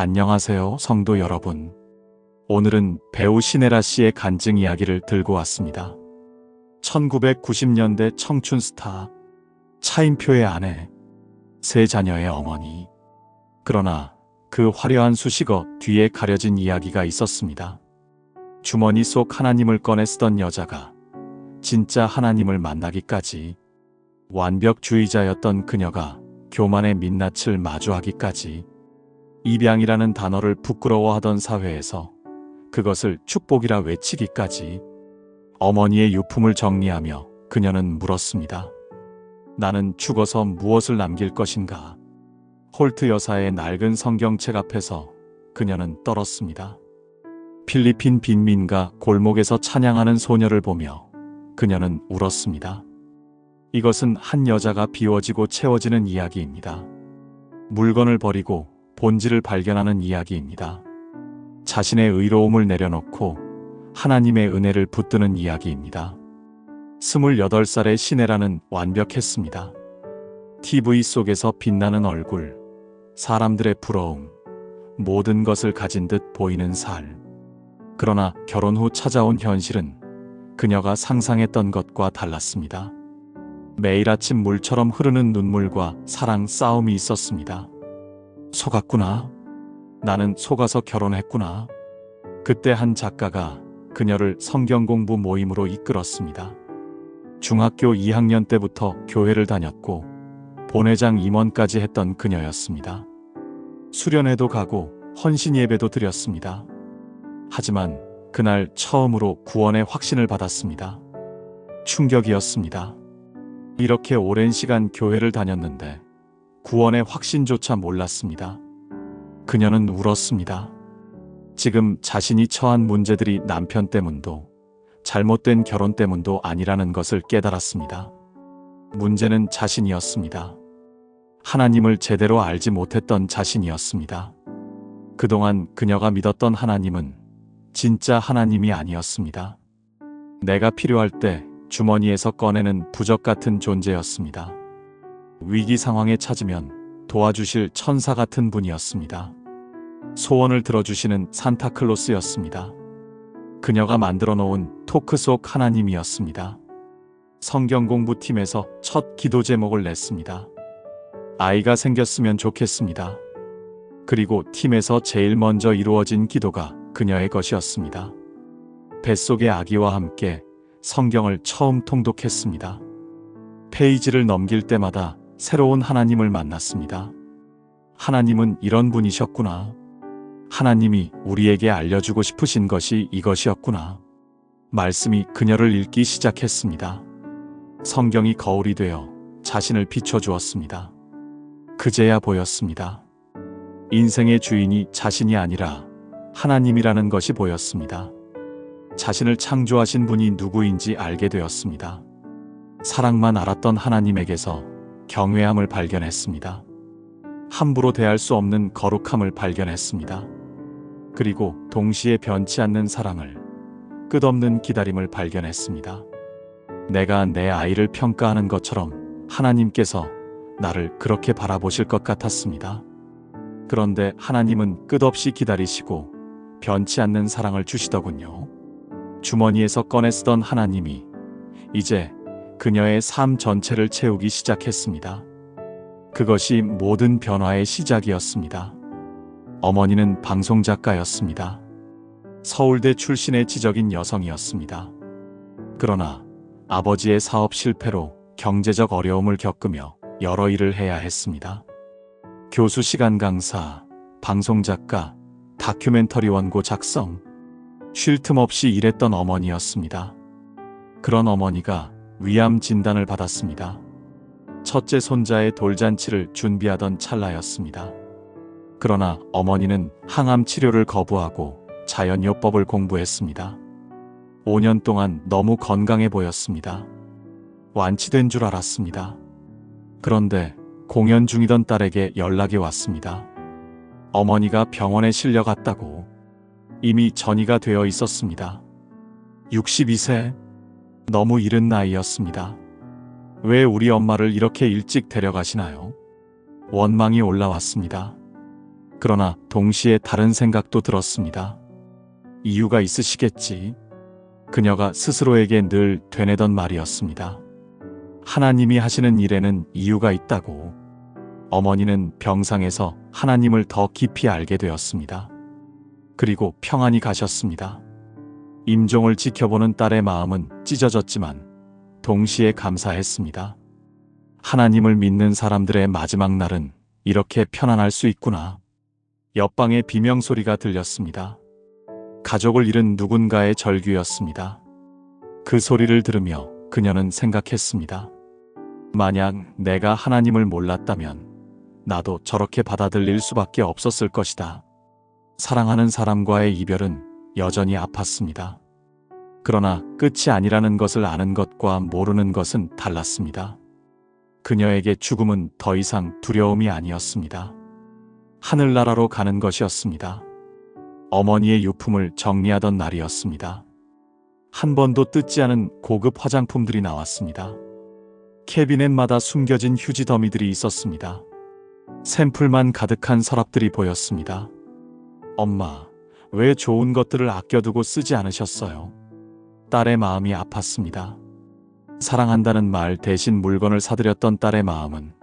안녕하세요, 성도 여러분. 오늘은 배우 신혜라 씨의 간증 이야기를 들고 왔습니다. 1990년대 청춘 스타, 차인표의 아내, 세 자녀의 어머니. 그러나 그 화려한 수식어 뒤에 가려진 이야기가 있었습니다. 주머니 속 하나님을 꺼내 쓰던 여자가 진짜 하나님을 만나기까지 완벽주의자였던 그녀가 교만의 민낯을 마주하기까지 입양이라는 단어를 부끄러워하던 사회에서 그것을 축복이라 외치기까지 어머니의 유품을 정리하며 그녀는 물었습니다. 나는 죽어서 무엇을 남길 것인가? 홀트 여사의 낡은 성경책 앞에서 그녀는 떨었습니다. 필리핀 빈민가 골목에서 찬양하는 소녀를 보며 그녀는 울었습니다. 이것은 한 여자가 비워지고 채워지는 이야기입니다. 물건을 버리고 본질을 발견하는 이야기입니다. 자신의 의로움을 내려놓고 하나님의 은혜를 붙드는 이야기입니다. 28살의 시내라는 완벽했습니다. TV 속에서 빛나는 얼굴, 사람들의 부러움, 모든 것을 가진 듯 보이는 살. 그러나 결혼 후 찾아온 현실은 그녀가 상상했던 것과 달랐습니다. 매일 아침 물처럼 흐르는 눈물과 사랑 싸움이 있었습니다. 속았구나. 나는 속아서 결혼했구나. 그때 한 작가가 그녀를 성경 공부 모임으로 이끌었습니다. 중학교 2학년 때부터 교회를 다녔고 본회장 임원까지 했던 그녀였습니다. 수련회도 가고 헌신 예배도 드렸습니다. 하지만 그날 처음으로 구원의 확신을 받았습니다. 충격이었습니다. 이렇게 오랜 시간 교회를 다녔는데 구원의 확신조차 몰랐습니다. 그녀는 울었습니다. 지금 자신이 처한 문제들이 남편 때문도 잘못된 결혼 때문도 아니라는 것을 깨달았습니다. 문제는 자신이었습니다. 하나님을 제대로 알지 못했던 자신이었습니다. 그동안 그녀가 믿었던 하나님은 진짜 하나님이 아니었습니다. 내가 필요할 때 주머니에서 꺼내는 부적 같은 존재였습니다. 위기 상황에 찾으면 도와주실 천사 같은 분이었습니다. 소원을 들어주시는 산타클로스였습니다. 그녀가 만들어 놓은 토크 속 하나님이었습니다. 성경 공부팀에서 첫 기도 제목을 냈습니다. 아이가 생겼으면 좋겠습니다. 그리고 팀에서 제일 먼저 이루어진 기도가 그녀의 것이었습니다. 뱃속의 아기와 함께 성경을 처음 통독했습니다. 페이지를 넘길 때마다 새로운 하나님을 만났습니다. 하나님은 이런 분이셨구나. 하나님이 우리에게 알려주고 싶으신 것이 이것이었구나. 말씀이 그녀를 읽기 시작했습니다. 성경이 거울이 되어 자신을 비춰주었습니다. 그제야 보였습니다. 인생의 주인이 자신이 아니라 하나님이라는 것이 보였습니다. 자신을 창조하신 분이 누구인지 알게 되었습니다. 사랑만 알았던 하나님에게서 경외함을 발견했습니다. 함부로 대할 수 없는 거룩함을 발견했습니다. 그리고 동시에 변치 않는 사랑을, 끝없는 기다림을 발견했습니다. 내가 내 아이를 평가하는 것처럼 하나님께서 나를 그렇게 바라보실 것 같았습니다. 그런데 하나님은 끝없이 기다리시고 변치 않는 사랑을 주시더군요. 주머니에서 꺼내 쓰던 하나님이 이제 그녀의 삶 전체를 채우기 시작했습니다. 그것이 모든 변화의 시작이었습니다. 어머니는 방송작가였습니다. 서울대 출신의 지적인 여성이었습니다. 그러나 아버지의 사업 실패로 경제적 어려움을 겪으며 여러 일을 해야 했습니다. 교수 시간 강사, 방송작가, 다큐멘터리 원고 작성, 쉴 틈 없이 일했던 어머니였습니다. 그런 어머니가 위암 진단을 받았습니다. 첫째 손자의 돌잔치를 준비하던 찰나였습니다. 그러나 어머니는 항암 치료를 거부하고 자연요법을 공부했습니다. 5년 동안 너무 건강해 보였습니다. 완치된 줄 알았습니다. 그런데 공연 중이던 딸에게 연락이 왔습니다. 어머니가 병원에 실려갔다고 이미 전이가 되어 있었습니다. 62세 너무 이른 나이였습니다. 왜 우리 엄마를 이렇게 일찍 데려가시나요? 원망이 올라왔습니다. 그러나 동시에 다른 생각도 들었습니다. 이유가 있으시겠지. 그녀가 스스로에게 늘 되뇌던 말이었습니다. 하나님이 하시는 일에는 이유가 있다고. 어머니는 병상에서 하나님을 더 깊이 알게 되었습니다. 그리고 평안히 가셨습니다. 임종을 지켜보는 딸의 마음은 찢어졌지만 동시에 감사했습니다. 하나님을 믿는 사람들의 마지막 날은 이렇게 편안할 수 있구나. 옆방의 비명 소리가 들렸습니다. 가족을 잃은 누군가의 절규였습니다. 그 소리를 들으며 그녀는 생각했습니다. 만약 내가 하나님을 몰랐다면 나도 저렇게 받아들일 수밖에 없었을 것이다. 사랑하는 사람과의 이별은 여전히 아팠습니다. 그러나 끝이 아니라는 것을 아는 것과 모르는 것은 달랐습니다. 그녀에게 죽음은 더 이상 두려움이 아니었습니다. 하늘나라로 가는 것이었습니다. 어머니의 유품을 정리하던 날이었습니다. 한 번도 뜯지 않은 고급 화장품들이 나왔습니다. 캐비넷마다 숨겨진 휴지 더미들이 있었습니다. 샘플만 가득한 서랍들이 보였습니다. 엄마, 왜 좋은 것들을 아껴두고 쓰지 않으셨어요? 딸의 마음이 아팠습니다. 사랑한다는 말 대신 물건을 사들였던 딸의 마음은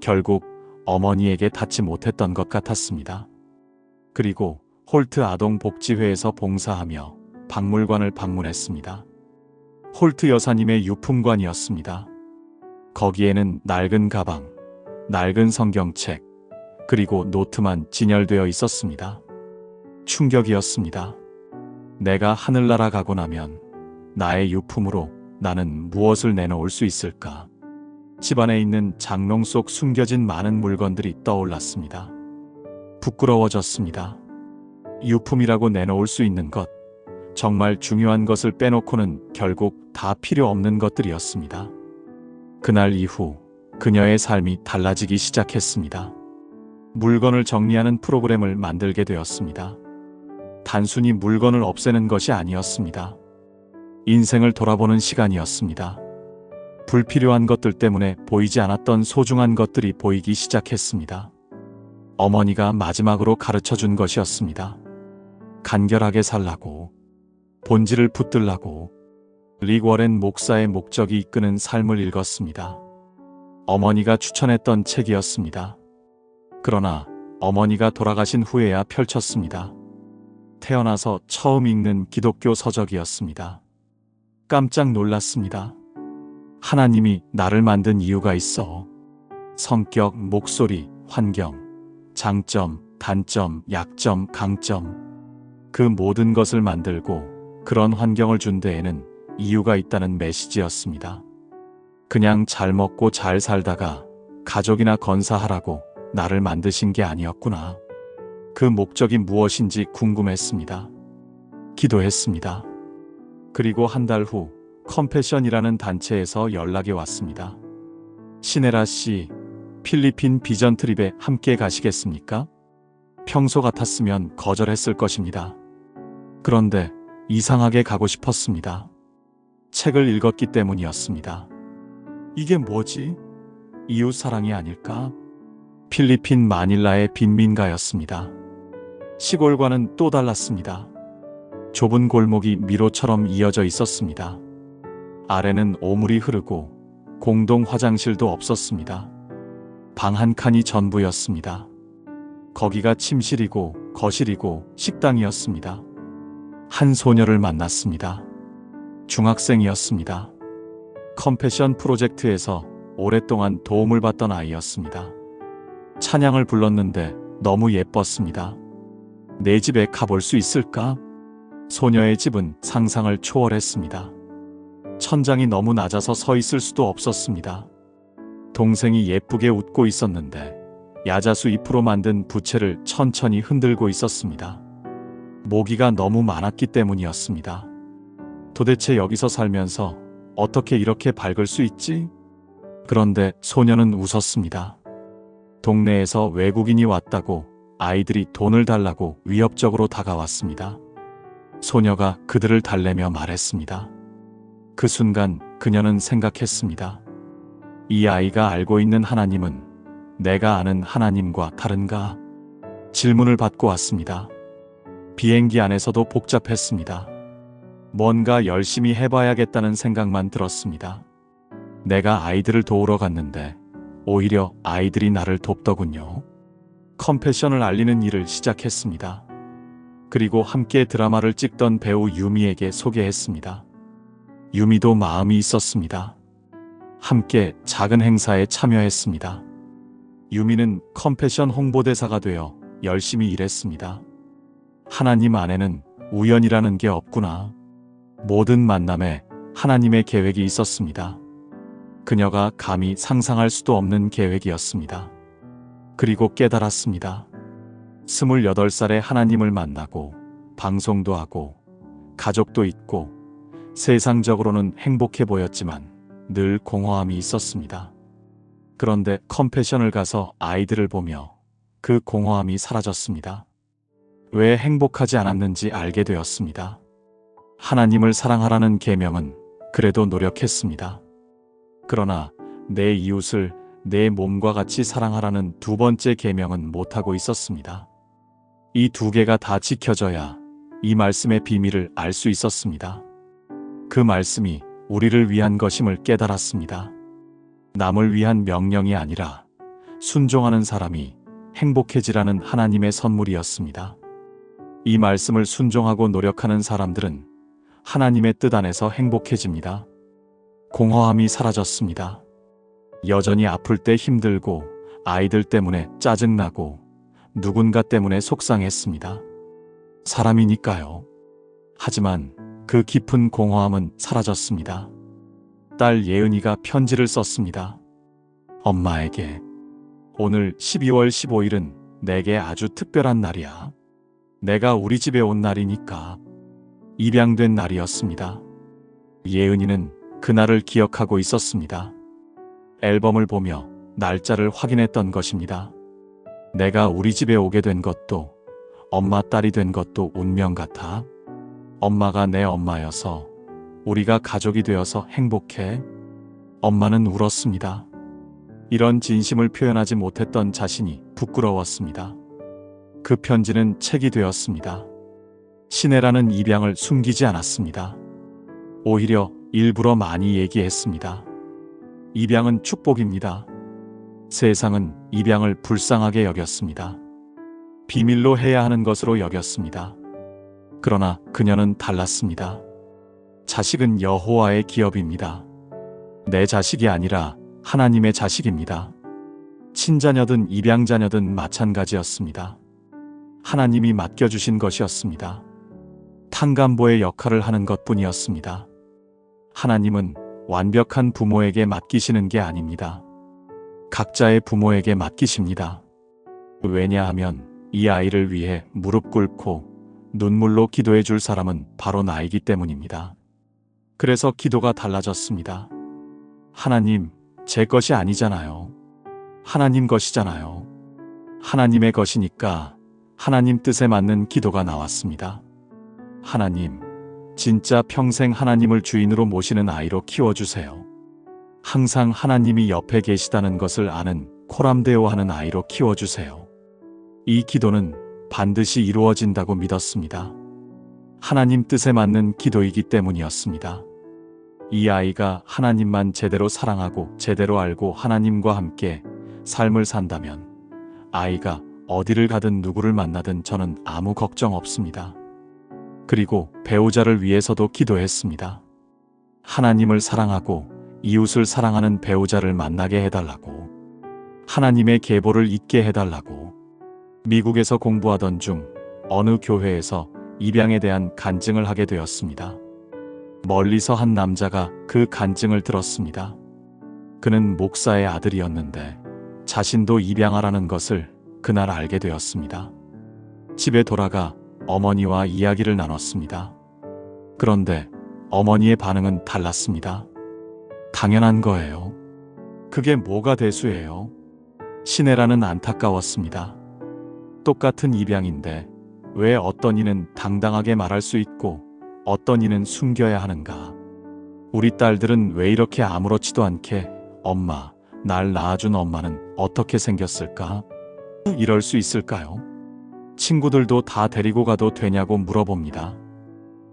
결국 어머니에게 닿지 못했던 것 같았습니다. 그리고 홀트 아동 복지회에서 봉사하며 박물관을 방문했습니다. 홀트 여사님의 유품관이었습니다. 거기에는 낡은 가방, 낡은 성경책, 그리고 노트만 진열되어 있었습니다. 충격이었습니다. 내가 하늘나라 가고 나면 나의 유품으로 나는 무엇을 내놓을 수 있을까? 집안에 있는 장롱 속 숨겨진 많은 물건들이 떠올랐습니다. 부끄러워졌습니다. 유품이라고 내놓을 수 있는 것, 정말 중요한 것을 빼놓고는 결국 다 필요 없는 것들이었습니다. 그날 이후 그녀의 삶이 달라지기 시작했습니다. 물건을 정리하는 프로그램을 만들게 되었습니다. 단순히 물건을 없애는 것이 아니었습니다. 인생을 돌아보는 시간이었습니다. 불필요한 것들 때문에 보이지 않았던 소중한 것들이 보이기 시작했습니다. 어머니가 마지막으로 가르쳐 준 것이었습니다. 간결하게 살라고, 본질을 붙들라고, 리워렌 목사의 목적이 이끄는 삶을 읽었습니다. 어머니가 추천했던 책이었습니다. 그러나 어머니가 돌아가신 후에야 펼쳤습니다. 태어나서 처음 읽는 기독교 서적이었습니다. 깜짝 놀랐습니다. 하나님이 나를 만든 이유가 있어. 성격, 목소리, 환경, 장점, 단점, 약점, 강점. 그 모든 것을 만들고 그런 환경을 준 데에는 이유가 있다는 메시지였습니다. 그냥 잘 먹고 잘 살다가 가족이나 건사하라고 나를 만드신 게 아니었구나. 그 목적이 무엇인지 궁금했습니다. 기도했습니다. 그리고 한 달 후 컴패션이라는 단체에서 연락이 왔습니다. 시네라 씨, 필리핀 비전 트립에 함께 가시겠습니까? 평소 같았으면 거절했을 것입니다. 그런데 이상하게 가고 싶었습니다. 책을 읽었기 때문이었습니다. 이게 뭐지? 이웃 사랑이 아닐까? 필리핀 마닐라의 빈민가였습니다. 시골과는 또 달랐습니다. 좁은 골목이 미로처럼 이어져 있었습니다. 아래는 오물이 흐르고 공동 화장실도 없었습니다. 방 한 칸이 전부였습니다. 거기가 침실이고 거실이고 식당이었습니다. 한 소녀를 만났습니다. 중학생이었습니다. 컴패션 프로젝트에서 오랫동안 도움을 받던 아이였습니다. 찬양을 불렀는데 너무 예뻤습니다. 내 집에 가볼 수 있을까? 소녀의 집은 상상을 초월했습니다. 천장이 너무 낮아서 서 있을 수도 없었습니다. 동생이 예쁘게 웃고 있었는데 야자수 잎으로 만든 부채를 천천히 흔들고 있었습니다. 모기가 너무 많았기 때문이었습니다. 도대체 여기서 살면서 어떻게 이렇게 밝을 수 있지? 그런데 소녀는 웃었습니다. 동네에서 외국인이 왔다고 아이들이 돈을 달라고 위협적으로 다가왔습니다. 소녀가 그들을 달래며 말했습니다. 그 순간 그녀는 생각했습니다. 이 아이가 알고 있는 하나님은 내가 아는 하나님과 다른가? 질문을 받고 왔습니다. 비행기 안에서도 복잡했습니다. 뭔가 열심히 해봐야겠다는 생각만 들었습니다. 내가 아이들을 도우러 갔는데 오히려 아이들이 나를 돕더군요. 컴패션을 알리는 일을 시작했습니다. 그리고 함께 드라마를 찍던 배우 유미에게 소개했습니다. 유미도 마음이 있었습니다. 함께 작은 행사에 참여했습니다. 유미는 컴패션 홍보대사가 되어 열심히 일했습니다. 하나님 안에는 우연이라는 게 없구나. 모든 만남에 하나님의 계획이 있었습니다. 그녀가 감히 상상할 수도 없는 계획이었습니다. 그리고 깨달았습니다. 28살에 하나님을 만나고 방송도 하고 가족도 있고 세상적으로는 행복해 보였지만 늘 공허함이 있었습니다. 그런데 컴패션을 가서 아이들을 보며 그 공허함이 사라졌습니다. 왜 행복하지 않았는지 알게 되었습니다. 하나님을 사랑하라는 계명은 그래도 노력했습니다. 그러나 내 이웃을 내 몸과 같이 사랑하라는 두 번째 계명은 못하고 있었습니다. 이 두 개가 다 지켜져야 이 말씀의 비밀을 알 수 있었습니다. 그 말씀이 우리를 위한 것임을 깨달았습니다. 남을 위한 명령이 아니라 순종하는 사람이 행복해지라는 하나님의 선물이었습니다. 이 말씀을 순종하고 노력하는 사람들은 하나님의 뜻 안에서 행복해집니다. 공허함이 사라졌습니다. 여전히 아플 때 힘들고 아이들 때문에 짜증나고 누군가 때문에 속상했습니다. 사람이니까요. 하지만 그 깊은 공허함은 사라졌습니다. 딸 예은이가 편지를 썼습니다. 엄마에게 오늘 12월 15일은 내게 아주 특별한 날이야. 내가 우리 집에 온 날이니까 입양된 날이었습니다. 예은이는 그날을 기억하고 있었습니다. 앨범을 보며 날짜를 확인했던 것입니다. 내가 우리 집에 오게 된 것도 엄마 딸이 된 것도 운명 같아. 엄마가 내 엄마여서 우리가 가족이 되어서 행복해. 엄마는 울었습니다. 이런 진심을 표현하지 못했던 자신이 부끄러웠습니다. 그 편지는 책이 되었습니다. 신혜라는 입양을 숨기지 않았습니다. 오히려 일부러 많이 얘기했습니다. 입양은 축복입니다. 세상은 입양을 불쌍하게 여겼습니다. 비밀로 해야 하는 것으로 여겼습니다. 그러나 그녀는 달랐습니다. 자식은 여호와의 기업입니다. 내 자식이 아니라 하나님의 자식입니다. 친자녀든 입양자녀든 마찬가지였습니다. 하나님이 맡겨주신 것이었습니다. 탕감보의 역할을 하는 것 뿐이었습니다. 하나님은 완벽한 부모에게 맡기시는 게 아닙니다. 각자의 부모에게 맡기십니다. 왜냐하면 이 아이를 위해 무릎 꿇고 눈물로 기도해 줄 사람은 바로 나이기 때문입니다. 그래서 기도가 달라졌습니다. 하나님, 제 것이 아니잖아요. 하나님 것이잖아요. 하나님의 것이니까 하나님 뜻에 맞는 기도가 나왔습니다. 하나님, 진짜 평생 하나님을 주인으로 모시는 아이로 키워주세요. 항상 하나님이 옆에 계시다는 것을 아는 코람데오 하는 아이로 키워주세요. 이 기도는 반드시 이루어진다고 믿었습니다. 하나님 뜻에 맞는 기도이기 때문이었습니다. 이 아이가 하나님만 제대로 사랑하고 제대로 알고 하나님과 함께 삶을 산다면 아이가 어디를 가든 누구를 만나든 저는 아무 걱정 없습니다. 그리고 배우자를 위해서도 기도했습니다. 하나님을 사랑하고 이웃을 사랑하는 배우자를 만나게 해달라고. 하나님의 계보를 잊게 해달라고. 미국에서 공부하던 중 어느 교회에서 입양에 대한 간증을 하게 되었습니다. 멀리서 한 남자가 그 간증을 들었습니다. 그는 목사의 아들이었는데 자신도 입양하라는 것을 그날 알게 되었습니다. 집에 돌아가 어머니와 이야기를 나눴습니다. 그런데 어머니의 반응은 달랐습니다. 당연한 거예요. 그게 뭐가 대수예요? 시내라는 안타까웠습니다. 똑같은 입양인데 왜 어떤 이는 당당하게 말할 수 있고 어떤 이는 숨겨야 하는가? 우리 딸들은 왜 이렇게 아무렇지도 않게 엄마, 날 낳아준 엄마는 어떻게 생겼을까? 이럴 수 있을까요? 친구들도 다 데리고 가도 되냐고 물어봅니다.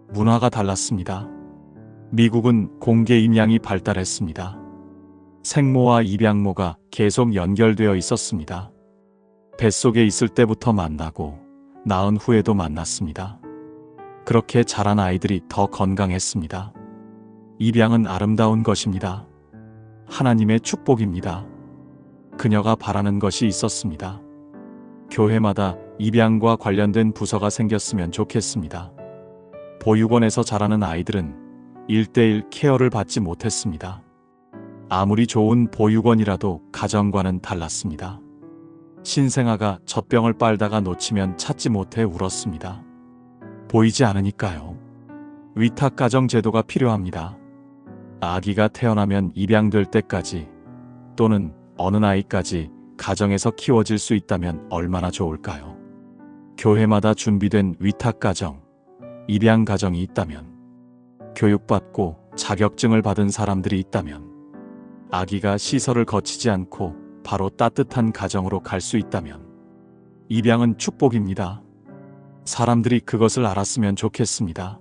문화가 달랐습니다. 미국은 공개 임양이 발달했습니다. 생모와 입양모가 계속 연결되어 있었습니다. 뱃속에 있을 때부터 만나고 낳은 후에도 만났습니다. 그렇게 자란 아이들이 더 건강했습니다. 입양은 아름다운 것입니다. 하나님의 축복입니다. 그녀가 바라는 것이 있었습니다. 교회마다 입양과 관련된 부서가 생겼으면 좋겠습니다. 보육원에서 자라는 아이들은 일대일 케어를 받지 못했습니다. 아무리 좋은 보육원이라도 가정과는 달랐습니다. 신생아가 젖병을 빨다가 놓치면 찾지 못해 울었습니다. 보이지 않으니까요. 위탁 가정 제도가 필요합니다. 아기가 태어나면 입양될 때까지 또는 어느 나이까지 가정에서 키워질 수 있다면 얼마나 좋을까요? 교회마다 준비된 위탁 가정, 입양 가정이 있다면, 교육받고 자격증을 받은 사람들이 있다면, 아기가 시설을 거치지 않고 바로 따뜻한 가정으로 갈 수 있다면, 입양은 축복입니다. 사람들이 그것을 알았으면 좋겠습니다.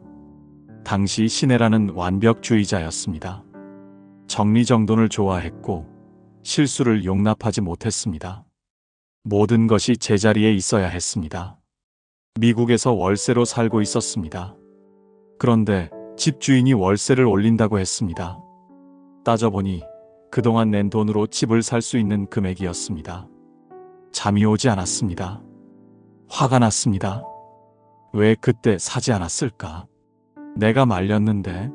당시 시내라는 완벽주의자였습니다. 정리정돈을 좋아했고 실수를 용납하지 못했습니다. 모든 것이 제자리에 있어야 했습니다. 미국에서 월세로 살고 있었습니다. 그런데 집주인이 월세를 올린다고 했습니다. 따져보니 그동안 낸 돈으로 집을 살 수 있는 금액이었습니다. 잠이 오지 않았습니다. 화가 났습니다. 왜 그때 사지 않았을까? 내가 말렸는데.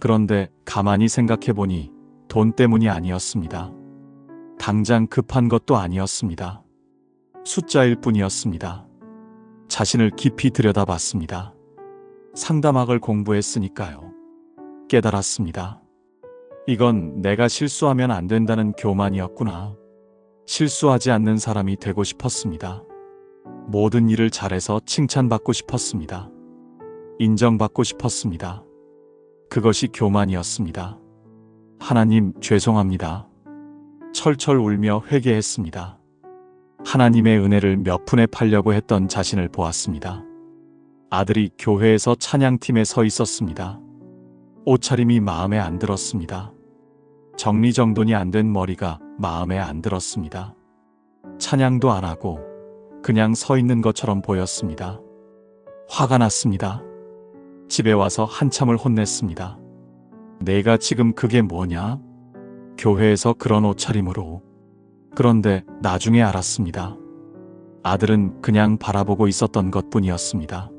그런데 가만히 생각해 보니 돈 때문이 아니었습니다. 당장 급한 것도 아니었습니다. 숫자일 뿐이었습니다. 자신을 깊이 들여다봤습니다. 상담학을 공부했으니까요. 깨달았습니다. 이건 내가 실수하면 안 된다는 교만이었구나. 실수하지 않는 사람이 되고 싶었습니다. 모든 일을 잘해서 칭찬받고 싶었습니다. 인정받고 싶었습니다. 그것이 교만이었습니다. 하나님 죄송합니다. 철철 울며 회개했습니다. 하나님의 은혜를 몇 푼에 팔려고 했던 자신을 보았습니다. 아들이 교회에서 찬양팀에 서 있었습니다. 옷차림이 마음에 안 들었습니다. 정리정돈이 안 된 머리가 마음에 안 들었습니다. 찬양도 안 하고 그냥 서 있는 것처럼 보였습니다. 화가 났습니다. 집에 와서 한참을 혼냈습니다. 내가 지금 그게 뭐냐? 교회에서 그런 옷차림으로. 그런데 나중에 알았습니다. 아들은 그냥 바라보고 있었던 것 뿐이었습니다.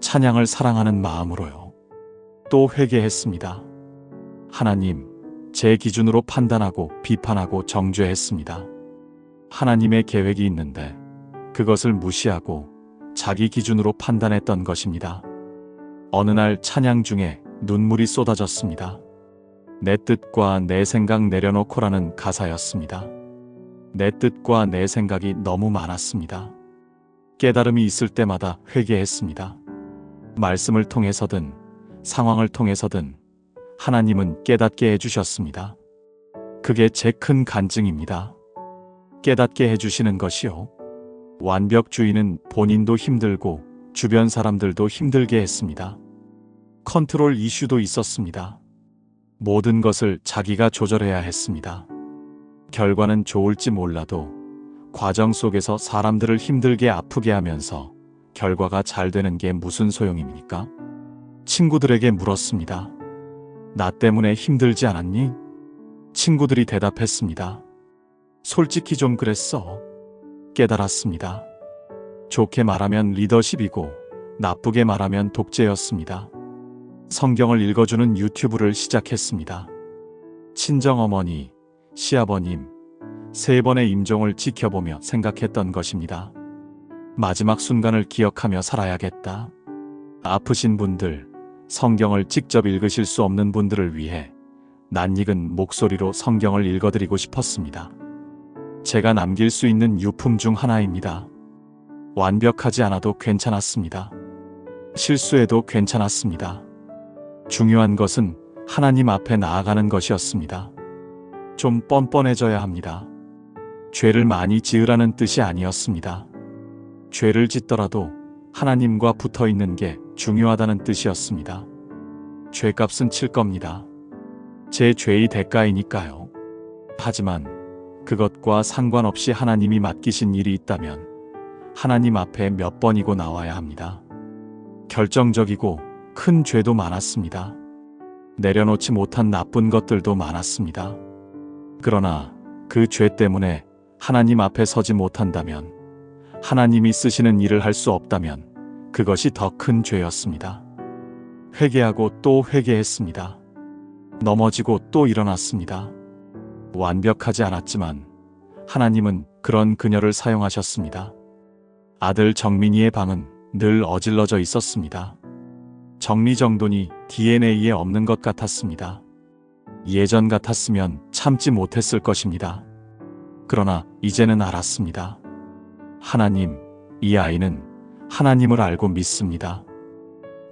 찬양을 사랑하는 마음으로요. 또 회개했습니다. 하나님, 제 기준으로 판단하고 비판하고 정죄했습니다. 하나님의 계획이 있는데 그것을 무시하고 자기 기준으로 판단했던 것입니다. 어느 날 찬양 중에 눈물이 쏟아졌습니다. 내 뜻과 내 생각 내려놓고라는 가사였습니다. 내 뜻과 내 생각이 너무 많았습니다. 깨달음이 있을 때마다 회개했습니다. 말씀을 통해서든 상황을 통해서든 하나님은 깨닫게 해주셨습니다. 그게 제 큰 간증입니다. 깨닫게 해주시는 것이요. 완벽주의는 본인도 힘들고 주변 사람들도 힘들게 했습니다. 컨트롤 이슈도 있었습니다. 모든 것을 자기가 조절해야 했습니다. 결과는 좋을지 몰라도 과정 속에서 사람들을 힘들게 아프게 하면서 결과가 잘 되는 게 무슨 소용입니까? 친구들에게 물었습니다. 나 때문에 힘들지 않았니? 친구들이 대답했습니다. 솔직히 좀 그랬어. 깨달았습니다. 좋게 말하면 리더십이고 나쁘게 말하면 독재였습니다. 성경을 읽어주는 유튜브를 시작했습니다. 친정어머니, 시아버님, 세 번의 임종을 지켜보며 생각했던 것입니다. 마지막 순간을 기억하며 살아야겠다. 아프신 분들, 성경을 직접 읽으실 수 없는 분들을 위해 낯익은 목소리로 성경을 읽어드리고 싶었습니다. 제가 남길 수 있는 유품 중 하나입니다. 완벽하지 않아도 괜찮았습니다. 실수해도 괜찮았습니다. 중요한 것은 하나님 앞에 나아가는 것이었습니다. 좀 뻔뻔해져야 합니다. 죄를 많이 지으라는 뜻이 아니었습니다. 죄를 짓더라도 하나님과 붙어 있는 게 중요하다는 뜻이었습니다. 죄값은 칠 겁니다. 제 죄의 대가이니까요. 하지만 그것과 상관없이 하나님이 맡기신 일이 있다면 하나님 앞에 몇 번이고 나와야 합니다. 결정적이고 큰 죄도 많았습니다. 내려놓지 못한 나쁜 것들도 많았습니다. 그러나 그 죄 때문에 하나님 앞에 서지 못한다면 하나님이 쓰시는 일을 할 수 없다면 그것이 더 큰 죄였습니다. 회개하고 또 회개했습니다. 넘어지고 또 일어났습니다. 완벽하지 않았지만 하나님은 그런 그녀를 사용하셨습니다. 아들 정민이의 방은 늘 어질러져 있었습니다. 정리정돈이 DNA에 없는 것 같았습니다. 예전 같았으면 참지 못했을 것입니다. 그러나 이제는 알았습니다. 하나님, 이 아이는 하나님을 알고 믿습니다.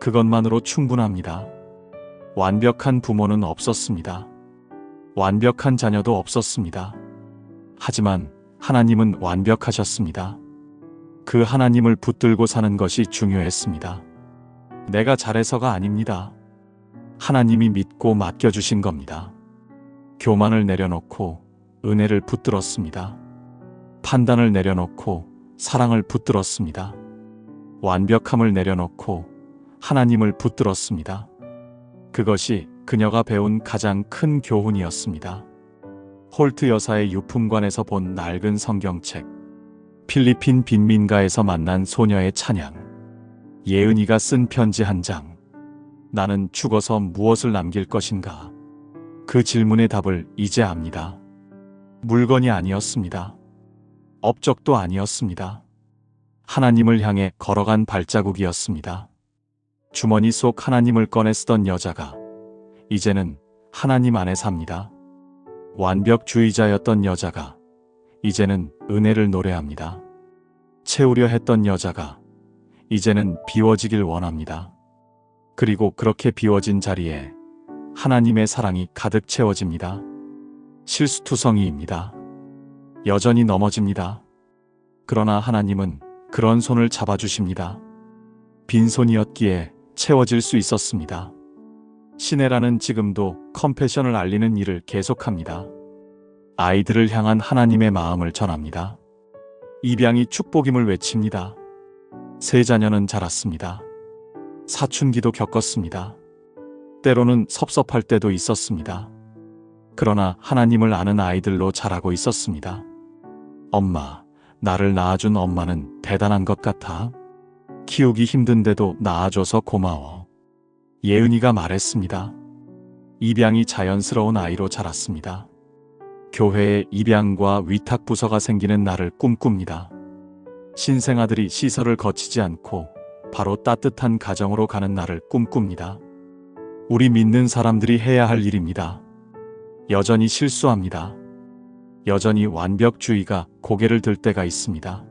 그것만으로 충분합니다. 완벽한 부모는 없었습니다. 완벽한 자녀도 없었습니다. 하지만 하나님은 완벽하셨습니다. 그 하나님을 붙들고 사는 것이 중요했습니다. 내가 잘해서가 아닙니다. 하나님이 믿고 맡겨주신 겁니다. 교만을 내려놓고 은혜를 붙들었습니다. 판단을 내려놓고 사랑을 붙들었습니다. 완벽함을 내려놓고 하나님을 붙들었습니다. 그것이 그녀가 배운 가장 큰 교훈이었습니다. 홀트 여사의 유품관에서 본 낡은 성경책, 필리핀 빈민가에서 만난 소녀의 찬양, 예은이가 쓴 편지 한 장. 나는 죽어서 무엇을 남길 것인가? 그 질문의 답을 이제 압니다. 물건이 아니었습니다. 업적도 아니었습니다. 하나님을 향해 걸어간 발자국이었습니다. 주머니 속 하나님을 꺼내 쓰던 여자가 이제는 하나님 안에 삽니다. 완벽주의자였던 여자가 이제는 은혜를 노래합니다. 채우려 했던 여자가 이제는 비워지길 원합니다. 그리고 그렇게 비워진 자리에 하나님의 사랑이 가득 채워집니다. 실수투성이입니다. 여전히 넘어집니다. 그러나 하나님은 그런 손을 잡아주십니다. 빈손이었기에 채워질 수 있었습니다. 시내라는 지금도 컴패션을 알리는 일을 계속합니다. 아이들을 향한 하나님의 마음을 전합니다. 입양이 축복임을 외칩니다. 세 자녀는 자랐습니다. 사춘기도 겪었습니다. 때로는 섭섭할 때도 있었습니다. 그러나 하나님을 아는 아이들로 자라고 있었습니다. 엄마, 나를 낳아준 엄마는 대단한 것 같아. 키우기 힘든데도 낳아줘서 고마워. 예은이가 말했습니다. 입양이 자연스러운 아이로 자랐습니다. 교회에 입양과 위탁 부서가 생기는 날을 꿈꿉니다. 신생아들이 시설을 거치지 않고 바로 따뜻한 가정으로 가는 날을 꿈꿉니다. 우리 믿는 사람들이 해야 할 일입니다. 여전히 실수합니다. 여전히 완벽주의가 고개를 들 때가 있습니다.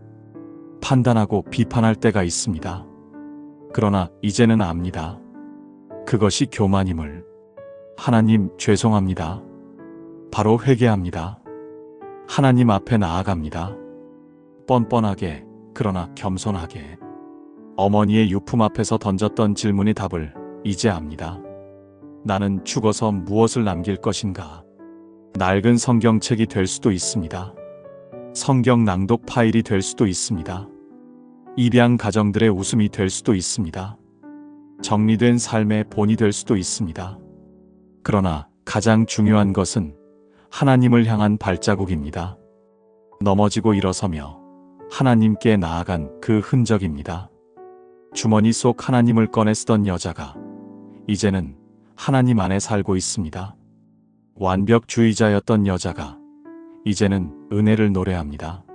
판단하고 비판할 때가 있습니다. 그러나 이제는 압니다. 그것이 교만임을. 하나님 죄송합니다. 바로 회개합니다. 하나님 앞에 나아갑니다. 뻔뻔하게, 그러나 겸손하게. 어머니의 유품 앞에서 던졌던 질문의 답을 이제 압니다. 나는 죽어서 무엇을 남길 것인가? 낡은 성경책이 될 수도 있습니다. 성경 낭독 파일이 될 수도 있습니다. 입양 가정들의 웃음이 될 수도 있습니다. 정리된 삶의 본이 될 수도 있습니다. 그러나 가장 중요한 것은 하나님을 향한 발자국입니다. 넘어지고 일어서며 하나님께 나아간 그 흔적입니다. 주머니 속 하나님을 꺼내 쓰던 여자가 이제는 하나님 안에 살고 있습니다. 완벽주의자였던 여자가 이제는 은혜를 노래합니다.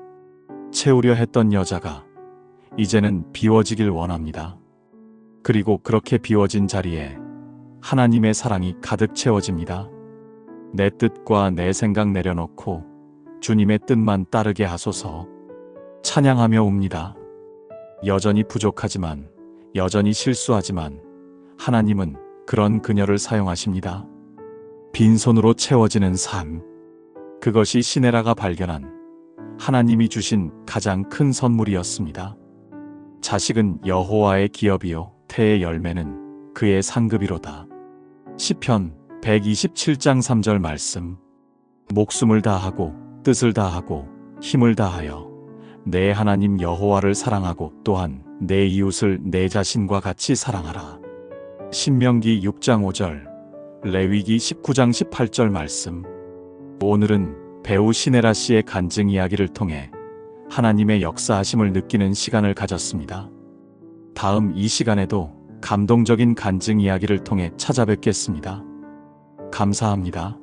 채우려 했던 여자가 이제는 비워지길 원합니다. 그리고 그렇게 비워진 자리에 하나님의 사랑이 가득 채워집니다. 내 뜻과 내 생각 내려놓고 주님의 뜻만 따르게 하소서 찬양하며 옵니다. 여전히 부족하지만, 여전히 실수하지만, 하나님은 그런 그녀를 사용하십니다. 빈손으로 채워지는 삶. 그것이 시네라가 발견한 하나님이 주신 가장 큰 선물이었습니다. 자식은 여호와의 기업이요 태의 열매는 그의 상급이로다. 시편 127장 3절 말씀. 목숨을 다하고 뜻을 다하고 힘을 다하여 내 하나님 여호와를 사랑하고 또한 내 이웃을 내 자신과 같이 사랑하라. 신명기 6장 5절, 레위기 19장 18절 말씀. 오늘은 배우 시네라 씨의 간증 이야기를 통해 하나님의 역사하심을 느끼는 시간을 가졌습니다. 다음 이 시간에도 감동적인 간증 이야기를 통해 찾아뵙겠습니다. 감사합니다.